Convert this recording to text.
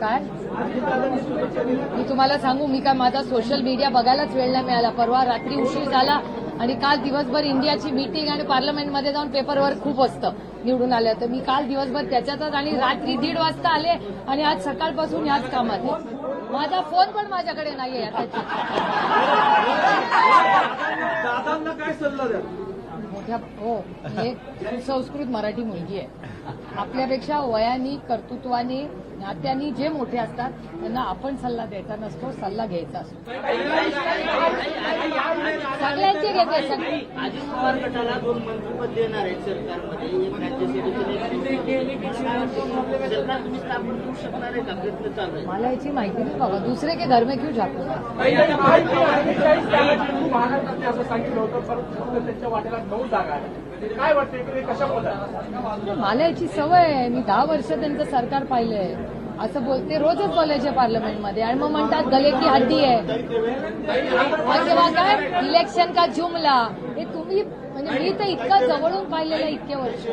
काय? मी तुम्हाला सांगू मी काय माझा सोशल मीडिया बघायलाच वेळ नाही मिळाला. परवा रात्री उशीर झाला आणि काल दिवसभर इंडियाची मीटिंग आणि पार्लमेंटमध्ये जाऊन पेपरवर खूप असतं निवडून आलं तर मी काल दिवसभर त्याच्यातच आणि रात्री दीड वाजता आले आणि आज सकाळपासून याच कामात माझा फोन पण माझ्याकडे नाहीये आता दादांना काय सल्ला द्या मोठ्या हो मी एक सुसंस्कृत मराठी मुलगी आहे. आपल्यापेक्षा वयानी कर्तृत्वाने नात्यानी जे मोठे असतात त्यांना आपण सल्ला द्यायचा नसतो सल्ला घ्यायचा असतो. सगळ्यांचे घेते सगळे अजित पवार गटाला दोन मंत्रिपद देणार आहेत सरकारमध्ये. मला याची माहिती नाही बाबा. दुसरे के घर में क्यों जातो महाराष्ट्रात असं सांगितलं होतं परंतु फक्त त्यांच्या वाटेला नऊ जागा आहेत. काय वाटतं इकडे? कशा पद्धतीने मला याची सवय आहे. मी दहा वर्ष त्यांचं सरकार पाहिलंय. असं बोलते रोजच बोलायचे पार्लमेंटमध्ये. आणि मग म्हणतात गले की हड्डी आहे. जेव्हा काय? इलेक्शन का जुमला हे तुम्ही म्हणजे मी तर इतकं जवळून पाहिलेलं इतके वर्ष.